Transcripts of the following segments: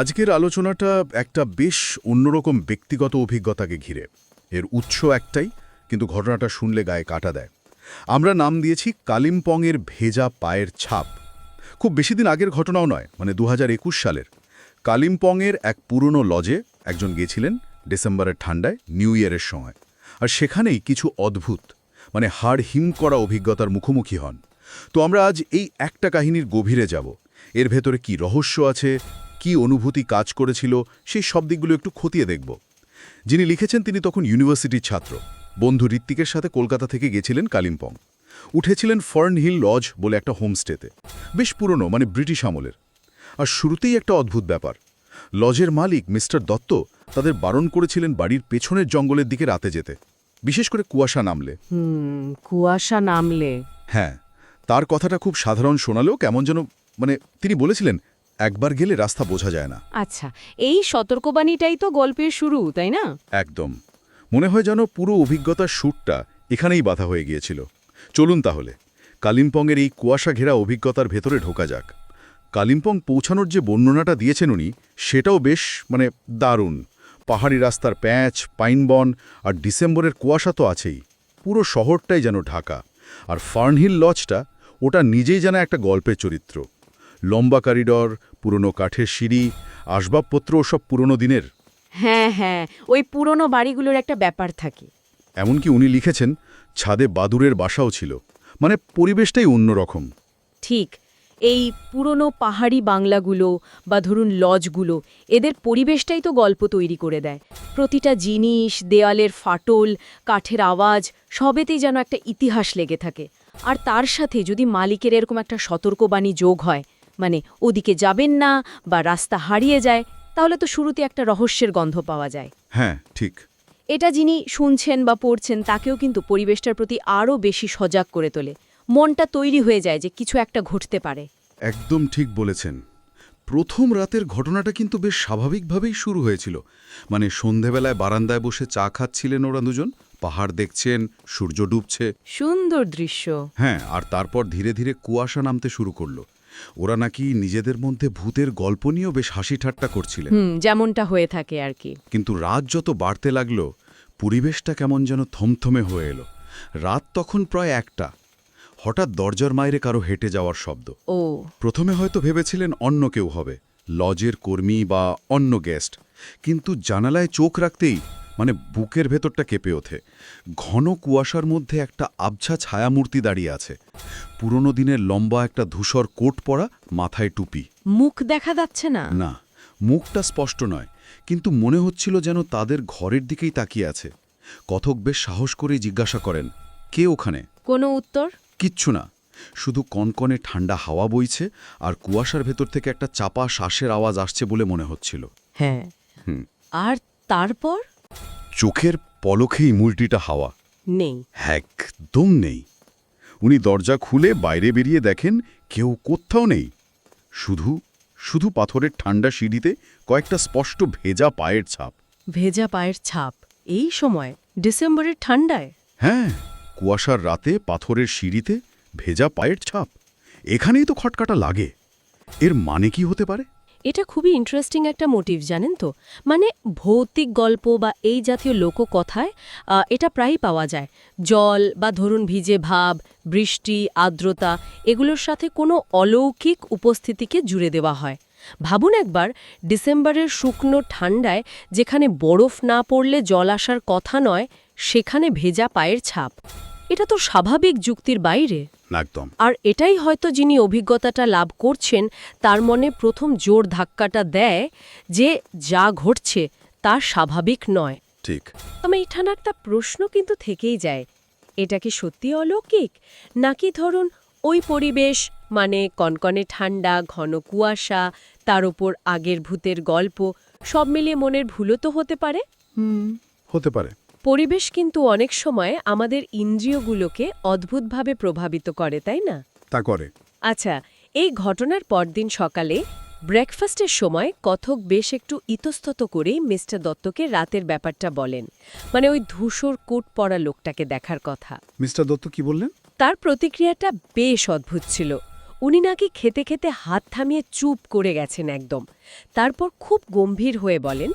আজকের আলোচনাটা একটা বেশ অন্যরকম ব্যক্তিগত অভিজ্ঞতাকে ঘিরে। এর উৎস একটাই, কিন্তু ঘটনাটা শুনলে গায়ে কাটা দেয়। আমরা নাম দিয়েছি কালিম্পংয়ের ভেজা পায়ের ছাপ। খুব বেশি দিন আগের ঘটনাও নয় মানে দু হাজার একুশ সালের। কালিম্পংয়ের এক পুরনো লজে একজন গিয়েছিলেন ডিসেম্বরের ঠান্ডায়, নিউ ইয়ারের সময়। আর সেখানেই কিছু অদ্ভুত মানে হাড় হিম করা অভিজ্ঞতার মুখোমুখি হন। তো আমরা আজ এই একটা কাহিনীর গভীরে যাব। এর ভেতরে কি রহস্য আছে কি অনুভূতি কাজ করেছিল সেই সব দিকগুলো একটু খতিয়ে দেখব। যিনি লিখেছেন তিনি তখন ইউনিভার্সিটির ছাত্র। বন্ধু ঋত্বিকের সাথে কলকাতা থেকে গেছিলেন কালিম্পং। উঠেছিলেন ফর্ন হিল লজ বলে একটা হোমস্টেতে। বেশ পুরনো মানে ব্রিটিশ আমলের। আর শুরুতেই একটা অদ্ভুত ব্যাপার। লজের মালিক মিস্টার দত্ত তাদের বারণ করেছিলেন বাড়ির পেছনের জঙ্গলের দিকে রাতে যেতে। বিশেষ করে কুয়াশা নামলে। কুয়াশা নামলে। হ্যাঁ তার কথাটা খুব সাধারণ শোনালেও কেমন যেন মানে তিনি বলেছিলেন একবার গেলে রাস্তা বোঝা যায় না। আচ্ছা এই সতর্কবাণীটাই তো গল্পের শুরু তাই না? একদম। মনে হয় যেন পুরো অভিজ্ঞতার শ্যুটটা এখানেই বাধা হয়ে গিয়েছিল। চলুন তাহলে কালিম্পংয়ের এই কুয়াশা ঘেরা অভিজ্ঞতার ভেতরে ঢোকা যাক। কালিম্পং পৌঁছানোর যে বর্ণনাটা দিয়েছেন উনি সেটাও বেশ মানে দারুণ। পাহাড়ি রাস্তার প্যাঁচ পাইনবন আর ডিসেম্বরের কুয়াশা তো আছেই। পুরো শহরটাই যেন ঢাকা। আর ফার্নহিল লজটা ওটা নিজেই যেন একটা গল্পের চরিত্র। লম্বা করিডর পুরনো কাঠের সিঁড়ি আসবাবপত্র সব পুরনো দিনের। হ্যাঁ হ্যাঁ ওই পুরনো বাড়িগুলোর একটা ব্যাপার থাকে। এমনকি উনি লিখেছেন ছাদে বাদুরের বাসাও ছিল। মানে পরিবেশটাই অন্যরকম ঠিক এই পুরনো পাহাড়ি বাংলাগুলো বা ধরুন লজগুলো এদের পরিবেশটাই তো গল্প তৈরি করে দেয়। প্রতিটা জিনিস দেয়ালের ফাটল কাঠের আওয়াজ সবেতেই যেন একটা ইতিহাস লেগে থাকে। আর তার সাথে যদি মালিকের এরকম একটা সতর্কবাণী যোগ হয় মানে ওদিকে যাবেন না বা রাস্তা হারিয়ে যায় তাহলে তো শুরুতে একটা রহস্যের গন্ধ পাওয়া যায়। হ্যাঁ ঠিক। এটা যিনি শুনছেন বা পড়ছেন তাকেও কিন্তু পরিবেশটার প্রতি আরও বেশি সজাগ করে তোলে। মনটা তৈরি হয়ে যায় যে কিছু একটা ঘটতে পারে। একদম ঠিক বলেছেন। প্রথম রাতের ঘটনাটা কিন্তু বেশ স্বাভাবিকভাবেই শুরু হয়েছিল। মানে সন্ধেবেলায় বারান্দায় বসে চা খাচ্ছিলেন ওরা দুজন পাহাড় দেখছেন সূর্য ডুবছে। সুন্দর দৃশ্য। হ্যাঁ আর তারপর ধীরে ধীরে কুয়াশা নামতে শুরু করল। ওরা নাকি নিজেদের মধ্যে ভূতের গল্প নিয়েও বেশ হাসি ঠাট্টা করছিলেন। যেমনটা হয়ে থাকে আর কি। কিন্তু রাত যত বাড়তে লাগল পরিবেশটা কেমন যেন থমথমে হয়ে এলো। রাত তখন প্রায় একটা। হঠাৎ দরজার মাইরে কারও হেঁটে যাওয়ার শব্দ। ও। প্রথমে হয়তো ভেবেছিলেন অন্য কেউ হবে লজের কর্মী বা অন্য গেস্ট। কিন্তু জানালায় চোখ রাখতেই মানে বুকের ভেতরটা কেঁপে ওঠে। ঘন কুয়াশার মধ্যে একটা আবছা ছায়ামূর্তি দাঁড়িয়ে আছে। পুরনো দিনের লম্বা একটা ধূসর কোট পরা মাথায় টুপি। মুখ দেখা যাচ্ছে না। না মুখটা স্পষ্ট নয় কিন্তু মনে হচ্ছিল যেন তাদের ঘরের দিকেই তাকিয়ে আছে। কথক বেশ সাহস করেই জিজ্ঞাসা করেন কে ওখানে? কোনো উত্তর? কিচ্ছু না। শুধু কনকনে ঠান্ডা হাওয়া বইছে আর কুয়াশার ভেতর থেকে একটা চাপা শ্বাসের আওয়াজ আসছে বলে মনে হচ্ছিল। হ্যাঁ। আর তারপর? চোখের পলকেই মুলটিটা হাওয়া। নেই। একদম নেই। উনি দরজা খুলে বাইরে বেরিয়ে দেখেন কেউ কোথাও নেই। শুধু শুধু পাথরের ঠান্ডা সিঁড়িতে কয়েকটা স্পষ্ট ভেজা পায়ের ছাপ। ভেজা পায়ের ছাপ। এই সময়? ডিসেম্বরের ঠান্ডায়? হ্যাঁ কুয়াশার রাতে পাথরের সিঁড়িতে ভেজা পায়ের ছাপ। এখানেই তো খটকাটা লাগে। এর মানে কি হতে পারে? এটা খুবই ইন্টারেস্টিং একটা মোটিভ জানেন তো? মানে ভৌতিক গল্প বা এই জাতীয় লোককথায় এটা প্রায়ই পাওয়া যায়। জল বা ধরুন ভিজে ভাব, বৃষ্টি, আর্দ্রতা, এগুলোর সাথে কোনো অলৌকিক উপস্থিতিকে জুড়ে দেওয়া হয়। ভাবুন একবার, ডিসেম্বরের শুকনো ঠান্ডায় যেখানে বরফ না পড়লে জল আসার কথা নয়, সেখানে ভেজা পায়ের ছাপ। এটা তো স্বাভাবিক যুক্তির বাইরে। একদম। আর এটাই হয়তো যিনি অভিজ্ঞতাটা লাভ করছেন তার মনে প্রথম জোর ধাক্কাটা দেয় যে যা ঘটছে তা স্বাভাবিক নয়। ঠিক। তবে এখানে একটা প্রশ্ন কিন্তু থেকেই যায়। এটা কি সত্যি অলৌকিক? নাকি ধরুন ওই পরিবেশ মানে কনকনে ঠান্ডা ঘন কুয়াশা তার ওপর আগের ভূতের গল্প সব মিলিয়ে মনের ভুলও তো হতে পারে? হুম। হতে পারে। পরিবেশ কিন্তু অনেক সময় আমাদের ইন্দ্রিয়গুলোকে অদ্ভুতভাবে প্রভাবিত করে তাই না? তা করে। আচ্ছা এই ঘটনার পরদিন সকালে ব্রেকফাস্টের সময় কথক বেশ একটু ইতস্তত করেই মিস্টার দত্তকে রাতের ব্যাপারটা বলেন। মানে ওই ধূসর কোট পরা লোকটাকে দেখার কথা। মিস্টার দত্ত কি বললেন? তার প্রতিক্রিয়াটা বেশ অদ্ভুত ছিল। উনি নাকি খেতে খেতে হাত থামিয়ে চুপ করে গেছেন একদম। তারপর খুব গম্ভীর হয়ে বলেন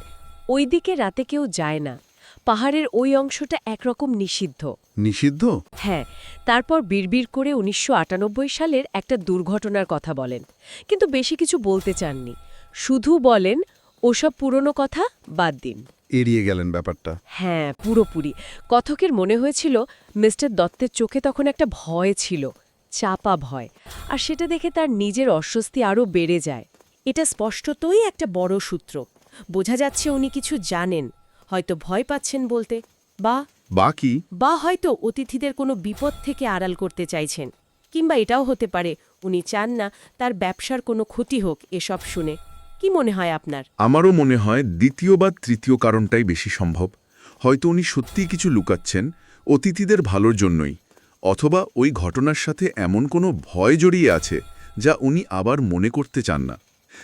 ওইদিকে রাতে কেউ যায় না। পাহাড়ের ওই অংশটা একরকম নিষিদ্ধ। নিষিদ্ধ? হ্যাঁ তারপর বিড়বিড় করে উনিশশো আটানব্বই সালের একটা দুর্ঘটনার কথা বলেন কিন্তু বেশি কিছু বলতে চাননি। শুধু বলেন ওসব পুরনো কথা বাদ দিন। এড়িয়ে গেলেন ব্যাপারটা। হ্যাঁ পুরোপুরি। কথকের মনে হয়েছিল মিস্টার দত্তের চোখে তখন একটা ভয় ছিল চাপা ভয়। আর সেটা দেখে তার নিজের অস্বস্তি আরও বেড়ে যায়। এটা স্পষ্টতই একটা বড় সূত্র। বোঝা যাচ্ছে উনি কিছু জানেন। হয়তো ভয় পাচ্ছেন বলতে বা বাকি বা হয়তো অতিথিদের কোনো বিপদ থেকে আড়াল করতে চাইছেন কিংবা এটাও হতে পারে উনি চান না তার ব্যবসার কোনো ক্ষতি হোক এসব শুনে। কি মনে হয় আপনার? আমারও মনে হয় দ্বিতীয় বা তৃতীয় কারণটাই বেশি সম্ভব। হয়তো উনি সত্যিই কিছু লুকাচ্ছেন অতিথিদের ভালোর জন্যই অথবা ওই ঘটনার সাথে এমন কোনো ভয় জড়িয়ে আছে যা উনি আবার মনে করতে চান না।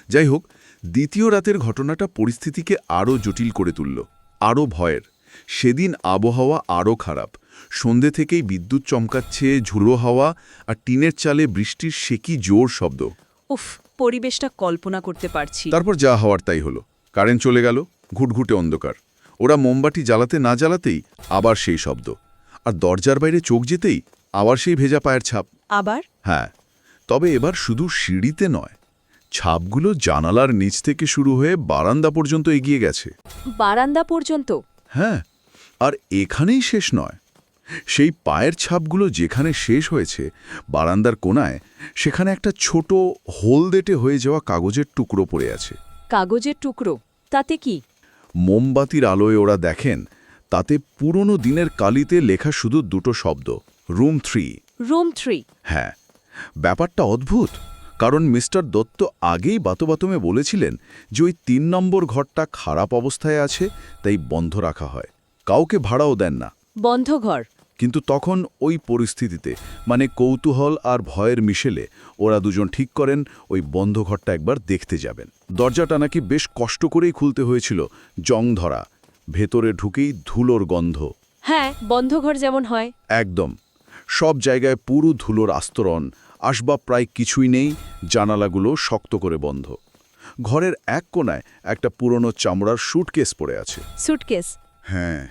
যাই হোক দ্বিতীয় রাতের ঘটনাটা পরিস্থিতিকে আরও জটিল করে তুলল। আরও ভয়ের। সেদিন আবহাওয়া আরও খারাপ। সন্ধে থেকেই বিদ্যুৎ চমকাচ্ছে ঝুড়ো হাওয়া আর টিনের চালে বৃষ্টির সেকি জোর শব্দ। উফ পরিবেশটা কল্পনা করতে পারছি। তারপর যা হওয়ার তাই হলো। কারেন্ট চলে গেল ঘুটঘুটে অন্ধকার। ওরা মোমবাতি জ্বালাতে না জ্বালাতেই আবার সেই শব্দ। আর দরজার বাইরে চোখ যেতেই আবার সেই ভেজা পায়ের ছাপ। আবার? হ্যাঁ তবে এবার শুধু সিঁড়িতে নয় ছাপগুলো জানালার নিচ থেকে শুরু হয়ে বারান্দা পর্যন্ত এগিয়ে গেছে। বারান্দা পর্যন্ত? হ্যাঁ আর এখানেই শেষ নয়। সেই পায়ের ছাপগুলো যেখানে শেষ হয়েছে বারান্দার কোনায় সেখানে একটা ছোট হোলদেটে হয়ে যাওয়া কাগজের টুকরো পড়ে আছে। কাগজের টুকরো? তাতে কি? মোমবাতির আলোয় ওরা দেখেন তাতে পুরনো দিনের কালিতে লেখা শুধু দুটো শব্দ রুম থ্রি। Room three? হ্যাঁ ব্যাপারটা অদ্ভুত। কারণ মিস্টার দত্ত আগেই বাতবাতমে বলেছিলেন যে ওই তিন নম্বর ঘরটা খারাপ অবস্থায় আছে তাই বন্ধ রাখা হয়। কাউকে ভাড়াও দেন না। বন্ধ ঘর। কিন্তু তখন ওই পরিস্থিতিতে মানে কৌতূহল আর ভয়ের মিশেলে ওরা দুজন ঠিক করেন ওই বন্ধ ঘরটা একবার দেখতে যাবেন। দরজাটা নাকি বেশ কষ্ট করেই খুলতে হয়েছিল জং ধরা। ভেতরে ঢুকেই ধুলোর গন্ধ। হ্যাঁ বন্ধ ঘর যেমন হয়। একদম। সব জায়গায় পুরো ধুলোর আস্তরণ আসবাব প্রায় কিছুই নেই জানালাগুলো শক্ত করে বন্ধ। ঘরের এক কোনায় একটা পুরনো চামড়ার স্যুটকেস পড়ে আছে। সুটকেস? হ্যাঁ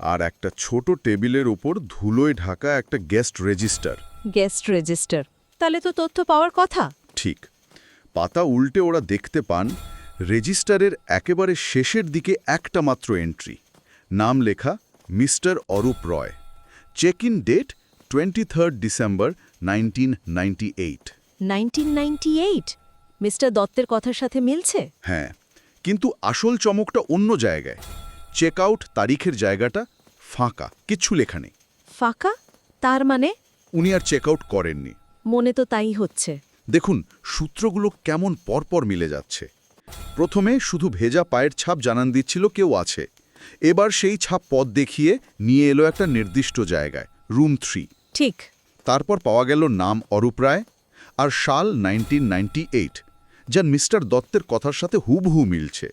আর একটা ছোট টেবিলের উপর ধুলোয় ঢাকা একটা গেস্ট রেজিস্টার। Guest register? তাহলে তো তথ্য পাওয়ার কথা। ঠিক পাতা উল্টে ওরা দেখতে পান রেজিস্টারের একেবারে শেষের দিকে একটা মাত্র এন্ট্রি নাম লেখা mister Arup Roy. Check in date twenty third December nineteen ninety eight. Nineteen mister দত্তের কথার সাথে মিলছে? হ্যাঁ কিন্তু আসল চমকটা অন্য জায়গায়। চেক আউট তারিখের জায়গাটা ফাঁকা কিচ্ছু লেখা নেই। ফাঁকা? তার মানে? উনি আর চেক আউট করেননি। মনে তো তাই হচ্ছে। দেখুন সূত্রগুলো কেমন পরপর মিলে যাচ্ছে। প্রথমে শুধু ভেজা পায়ের ছাপ জানান দিচ্ছিল কেউ আছে। এবার সেই ছাপ পথ দেখিয়ে নিয়ে এলো একটা নির্দিষ্ট জায়গায় রুম থ্রি ঠিক। তারপর পাওয়া গেল নাম অরূপ রায় আর সাল নাইনটিন যা মিস্টার দত্তের কথার সাথে হুবহু মিলছে।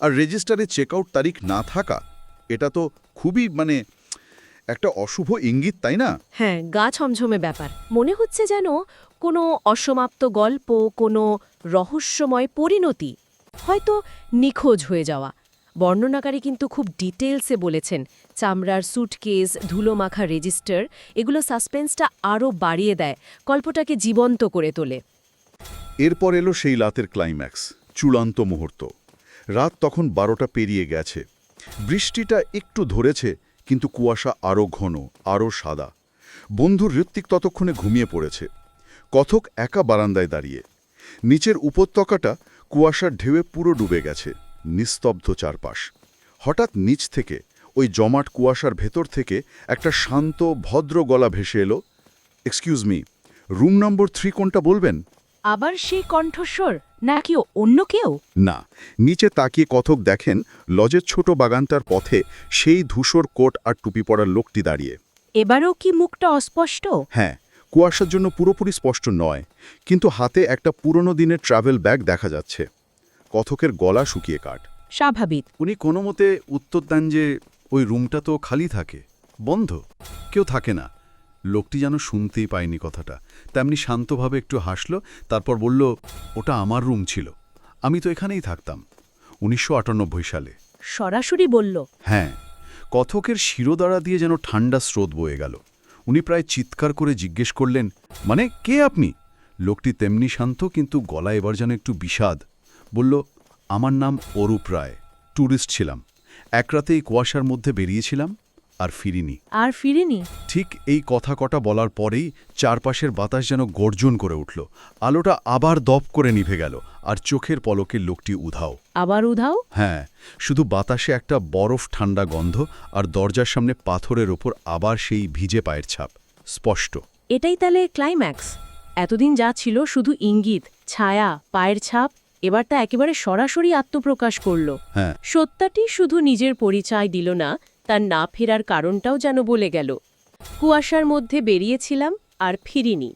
আর রেজিস্টারে চেকআউট তারিখ না থাকা, এটা তো খুবই মানে একটা অশুভ ইঙ্গিত, তাই না? হ্যাঁ গা ছমঝমে ব্যাপার। মনে হচ্ছে যেন কোনো অসমাপ্ত গল্প, কোনো রহস্যময় পরিণতি, হয়তো নিখোঁজ হয়ে যাওয়া। বর্ণনাকারী কিন্তু খুব ডিটেলসে বলেছেন, চামড়ার সুটকেস ধুলোমাখা রেজিস্টার এগুলো সাসপেন্সটা আরও বাড়িয়ে দেয়, গল্পটাকে জীবন্ত করে তোলে। এরপর এলো সেই রাতের ক্লাইম্যাক্স চূড়ান্ত মুহূর্ত। রাত তখন বারোটা পেরিয়ে গেছে। বৃষ্টিটা একটু ধরেছে, কিন্তু কুয়াশা আরও ঘন আরও সাদা। বন্ধুর ঋত্বিক ততক্ষণে ঘুমিয়ে পড়েছে। কথক একা বারান্দায় দাঁড়িয়ে। নিচের উপত্যকাটা কুয়াশার ঢেউয়ে পুরো ডুবে গেছে। নিস্তব্ধ চারপাশ। হঠাৎ নিচ থেকে ওই জমাট কুয়াশার ভেতর থেকে একটা শান্ত ভদ্র গলা ভেসে এলো excuse me room number three কোনটা বলবেন? আবার সেই কণ্ঠস্বর নাকি অন্য কেউ? না নিচে তাকিয়ে কথক দেখেন লজের ছোট বাগানটার পথে সেই ধূসর কোট আর টুপি পরার লোকটি দাঁড়িয়ে। এবারও কি মুখটা অস্পষ্ট? হ্যাঁ কুয়াশার জন্য পুরোপুরি স্পষ্ট নয় কিন্তু হাতে একটা পুরনো দিনের ট্রাভেল ব্যাগ দেখা যাচ্ছে। কথকের গলা শুকিয়ে কাট। স্বাভাবিক। উনি কোনো মতে উত্তর দেন যে ওই রুমটা তো খালি থাকে বন্ধ কেউ থাকে না। লোকটি যেন শুনতেই পায়নি কথাটা। তেমনি শান্তভাবে একটু হাসল তারপর বলল ওটা আমার রুম ছিল আমি তো এখানেই থাকতাম উনিশশো আটানব্বই সালে। সরাসরি বলল হ্যাঁ কথকের শিরোদাঁড়া দিয়ে যেন ঠান্ডা স্রোত বয়ে গেল। উনি প্রায় চিৎকার করে জিজ্ঞেস করলেন মানে কে আপনি? লোকটি তেমনি শান্ত কিন্তু গলা এবার যেন একটু বিষাদ। বলল আমার নাম অরূপ রায় ট্যুরিস্ট ছিলাম। এক রাতে এই কুয়াশার মধ্যে বেরিয়েছিলাম আর ফিরিনি। আর ফিরেনি? ঠিক এই কথা কটা বলার পরেই চারপাশের বাতাস যেন গর্জন করে উঠল। আলোটা আবার দপ করে নিভে গেল আর চোখের পলকে লোকটি উধাও। আবার উধাও? হ্যাঁ শুধু বাতাসে একটা বরফ ঠান্ডা গন্ধ আর দরজার সামনে পাথরের ওপর আবার সেই ভিজে পায়ের ছাপ। স্পষ্ট। এটাই তাহলে ক্লাইম্যাক্স এতদিন যা ছিল শুধু ইঙ্গিত ছায়া পায়ের ছাপ এবার তা একেবারে সরাসরি আত্মপ্রকাশ করল। হ্যাঁ। সত্যাটি শুধু নিজের পরিচয় দিল না তার না ফেরার কারণটাও যেন বলে গেল। কুয়াশার মধ্যে বেরিয়েছিলাম আর ফিরিনি।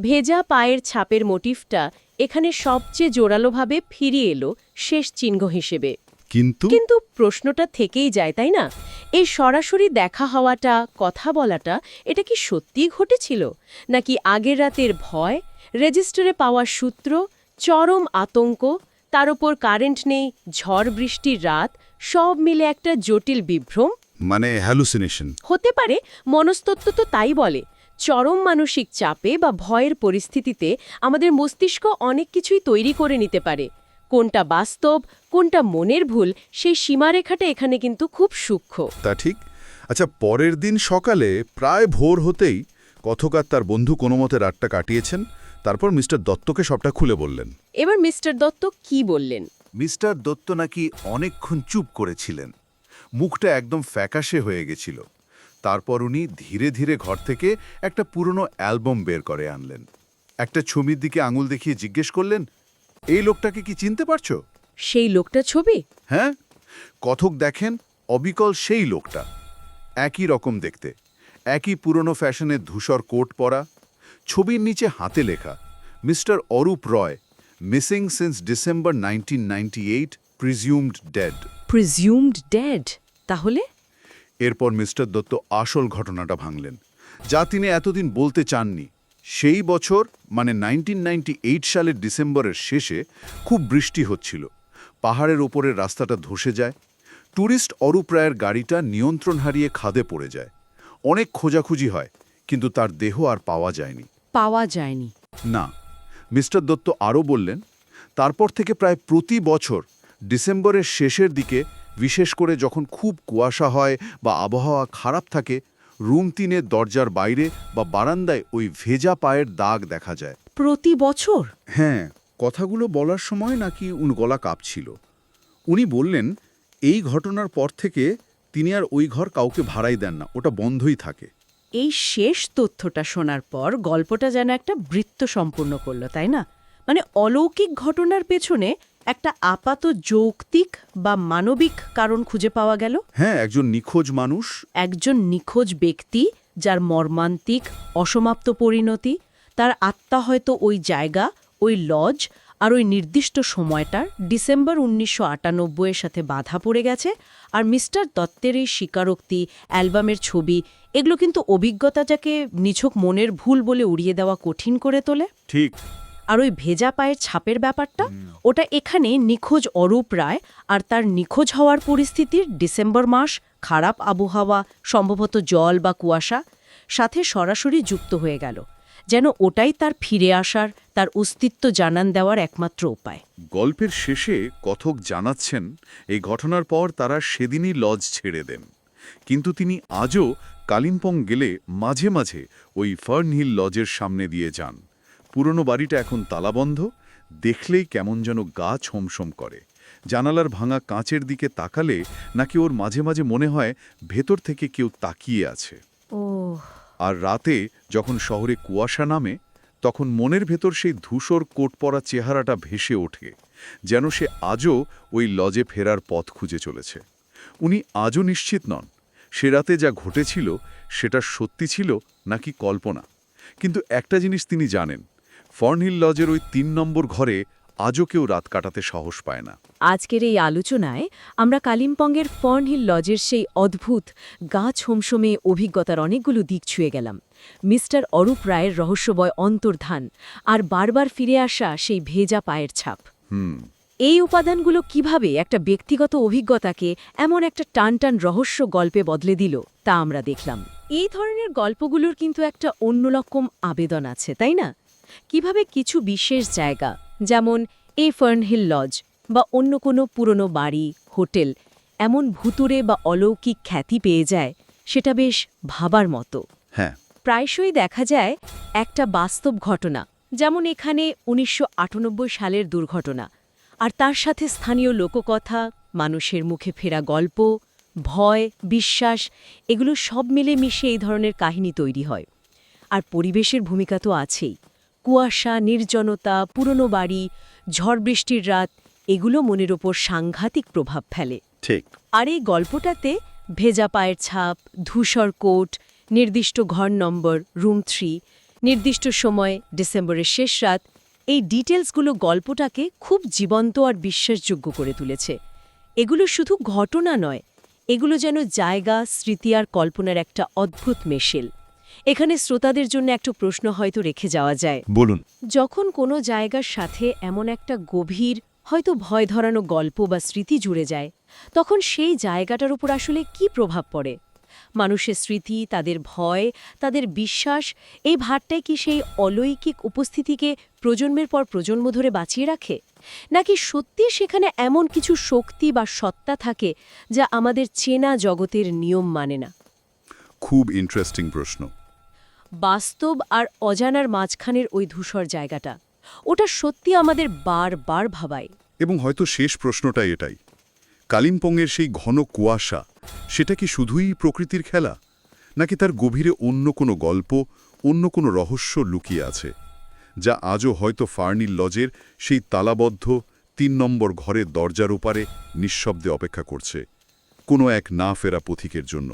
ভেজা পায়ের ছাপের মোটিফটা এখানে সবচেয়ে জোরালোভাবে ফিরিয়ে এলো শেষ চিহ্ন হিসেবে। কিন্তু? কিন্তু প্রশ্নটা থেকেই যায় তাই না? এই সরাসরি দেখা হওয়াটা কথা বলাটা এটা কি সত্যিই ঘটেছিল? নাকি আগের রাতের ভয়? রেজিস্টারে পাওয়া সূত্র চরম আতঙ্ক তার ওপর কারেন্ট নেই ঝড় বৃষ্টির রাত সব মিলে একটা জটিল বিভ্রম। মানে হ্যালুসিনেশন হতে পারে মনস্তত্ত্ব তো তাই বলে চরম মানসিক চাপে বা ভয়ের পরিস্থিতিতে আমাদের মস্তিষ্ক অনেক কিছুই তৈরি করে নিতে পারে। কোনটা বাস্তব কোনটা মনের ভুল সেই সীমারেখাটা এখানে কিন্তু খুব সূক্ষ্ম। তা ঠিক। আচ্ছা পরের দিন সকালে প্রায় ভোর হতেই কথক আর তার বন্ধু কোনো মতে রাতটা কাটিয়েছেন। তারপর মিস্টার দত্তকে সবটা খুলে বললেন। এবার মিস্টার দত্ত কি বললেন? মিস্টার দত্ত নাকি অনেকক্ষণ চুপ করেছিলেন। মুখটা একদম ফ্যাকাশে হয়ে গেছিল। তারপর উনি ধীরে ধীরে ঘর থেকে একটা পুরনো অ্যালবাম বের করে আনলেন। একটা ছবির দিকে আঙুল দেখিয়ে জিজ্ঞেস করলেন এই লোকটাকে কি চিনতে পারছ? সেই লোকটা ছবি? হ্যাঁ। কথক দেখেন অবিকল সেই লোকটা। একই রকম দেখতে। একই পুরনো ফ্যাশনের ধূসর কোট পরা ছবির নিচে হাতে লেখা mister Arup Roy missing since December nineteen ninety eight presumed dead. Presumed dead? তাহলে? এরপর মিস্টার দত্ত আসল ঘটনাটা ভাঙলেন। যা তিনি এতদিন বলতে চাননি। সেই বছর মানে নাইনটিন সালের ডিসেম্বরের শেষে খুব বৃষ্টি হচ্ছিল। পাহাড়ের ওপরের রাস্তাটা ধসে যায়। ট্যুরিস্ট অরূপ রায়ের গাড়িটা নিয়ন্ত্রণ হারিয়ে খাদে পড়ে যায়। অনেক খোঁজাখুঁজি হয় কিন্তু তার দেহ আর পাওয়া যায়নি। পাওয়া যায়নি। না মিস্টার দত্ত আরও বললেন তারপর থেকে প্রায় প্রতি বছর ডিসেম্বরের শেষের দিকে বিশেষ করে যখন খুব কুয়াশা হয় বা আবহাওয়া খারাপ থাকে রুম তিনের দরজার বাইরে বা বারান্দায় ওই ভেজা পায়ের দাগ দেখা যায়। প্রতি বছর? হ্যাঁ কথাগুলো বলার সময় নাকি উন গলা কাঁপছিল। উনি বললেন এই ঘটনার পর থেকে তিনি আর ওই ঘর কাউকে ভাড়াই দেন না ওটা বন্ধই থাকে। এই শেষ তথ্যটা শোনার পর গল্পটা যেন একটা বৃত্ত সম্পূর্ণ করল তাই না? মানে অলৌকিক ঘটনার পেছনে একটা আপাত যৌক্তিক বা মানবিক কারণ খুঁজে পাওয়া গেল? হ্যাঁ একজন নিখোঁজ মানুষ। একজন নিখোঁজ ব্যক্তি যার মর্মান্তিক অসমাপ্ত পরিণতি তার আত্মা হয়তো ওই জায়গা ওই লজ আর ওই নির্দিষ্ট সময়টার ডিসেম্বর উনিশশো এর সাথে বাধা পড়ে গেছে। আর মিস্টার দত্তের এই স্বীকারোক্তি অ্যালবামের ছবি এগুলো কিন্তু অভিজ্ঞতাটাকে নিছক মনের ভুল বলে উড়িয়ে দেওয়া কঠিন করে তোলে। ঠিক। আর ওই ভেজা পায়ের ছাপের ব্যাপারটা ওটা এখানে নিখোঁজ অরূপ রায় আর তার নিখোঁজ হওয়ার পরিস্থিতির ডিসেম্বর মাস খারাপ আবহাওয়া সম্ভবত জল বা কুয়াশা সাথে সরাসরি যুক্ত হয়ে গেল। যেন ওটাই তার ফিরে আসার তার অস্তিত্ব জানান দেওয়ার একমাত্র উপায়। গল্পের শেষে কথক জানাচ্ছেন এই ঘটনার পর তারা সেদিনই লজ ছেড়ে দেন। কিন্তু তিনি আজও কালিম্পং গেলে মাঝে মাঝে ওই ফার্নহিল লজের সামনে দিয়ে যান। পুরনো বাড়িটা এখন তালাবন্ধ দেখলেই কেমন যেন গা ছমছম করে। জানালার ভাঙা কাঁচের দিকে তাকালে নাকি ওর মাঝে মাঝে মনে হয় ভেতর থেকে কেউ তাকিয়ে আছে। ও আর রাতে যখন শহরে কুয়াশা নামে, তখন মনের ভেতর সেই ধূসর কোট পরা চেহারাটা ভেসে ওঠে, যেন সে আজও ওই লজে ফেরার পথ খুঁজে চলেছে। উনি আজও নিশ্চিত নন, সে রাতে যা ঘটেছিল সেটা সত্যি ছিল নাকি কল্পনা। কিন্তু একটা জিনিস তিনি জানেন, ফর্নহিল লজের ওই তিন নম্বর ঘরে আজও কেউ রাত কাটাতে সাহস পায় না। আজকের এই আলোচনায় আমরা কালিম্পংয়ের ফর্নহিল লজের সেই অদ্ভুত গা ছমছমে অভিজ্ঞতার অনেকগুলো দিক ছুঁয়ে গেলাম। মিস্টার অরূপ রায়ের রহস্যময় অন্তর্ধান আর বারবার ফিরে আসা সেই ভেজা পায়ের ছাপ। এই উপাদানগুলো কীভাবে একটা ব্যক্তিগত অভিজ্ঞতাকে এমন একটা টানটান রহস্য গল্পে বদলে দিল তা আমরা দেখলাম। এই ধরনের গল্পগুলোর কিন্তু একটা অন্যরকম আবেদন আছে তাই না? কীভাবে কিছু বিশেষ জায়গা যেমন এ ফার্নহিল লজ বা অন্য কোনো পুরনো বাড়ি হোটেল এমন ভুতুরে বা অলৌকিক খ্যাতি পেয়ে যায় সেটা বেশ ভাবার মতো। হ্যাঁ। প্রায়শই দেখা যায় একটা বাস্তব ঘটনা যেমন এখানে উনিশশো আটানব্বই সালের দুর্ঘটনা আর তার সাথে স্থানীয় লোককথা মানুষের মুখে ফেরা গল্প ভয় বিশ্বাস এগুলো সব মিলে মিশে এই ধরনের কাহিনী তৈরি হয়। আর পরিবেশের ভূমিকা তো আছেই। কুয়াশা নির্জনতা পুরনো বাড়ি ঝড় বৃষ্টির রাত এগুলো মনের ওপর সাংঘাতিক প্রভাব ফেলে। ঠিক। আর এই গল্পটাতে ভেজা পায়ের ছাপ ধূসর কোট নির্দিষ্ট ঘর নম্বর রুম থ্রি নির্দিষ্ট সময় ডিসেম্বরের শেষ রাত এই ডিটেলসগুলো গল্পটাকে খুব জীবন্ত আর বিশ্বাসযোগ্য করে তুলেছে। এগুলো শুধু ঘটনা নয় এগুলো যেন জায়গা স্মৃতি আর কল্পনার একটা অদ্ভুত মেশেল। এখানে শ্রোতাদের জন্য একটা প্রশ্ন হয়তো রেখে যাওয়া যায়। বলুন। যখন কোনো জায়গার সাথে এমন একটা গভীর হয়তো ভয় ধরানো গল্প বা স্মৃতি জুড়ে যায় তখন সেই জায়গাটার উপর আসলে কি প্রভাব পড়ে? মানুষের স্মৃতি তাদের ভয় তাদের বিশ্বাস এই ভারটাই কি সেই অলৌকিক উপস্থিতিকে প্রজন্মের পর প্রজন্ম ধরে বাঁচিয়ে রাখে? নাকি সত্যি সেখানে এমন কিছু শক্তি বা সত্তা থাকে যা আমাদের চেনা জগতের নিয়ম মানে না? খুব ইন্টারেস্টিং প্রশ্ন। বাস্তব আর অজানার মাঝখানের ওই ধূসর জায়গাটা। ওটা সত্যি আমাদের বারবার ভাবায়। এবং হয়তো শেষ প্রশ্নটাই এটাই। কালিম্পংয়ের সেই ঘন কুয়াশা, সেটা কি শুধুই প্রকৃতির খেলা? নাকি তার গভীরে অন্য কোনো গল্প, অন্য কোনো রহস্য লুকিয়ে আছে, যা আজও হয়তো ফার্নিল লজের সেই তালাবদ্ধ তিন নম্বর ঘরের দরজার ওপারে নিঃশব্দে অপেক্ষা করছে, কোনো এক না ফেরা পথিকের জন্য?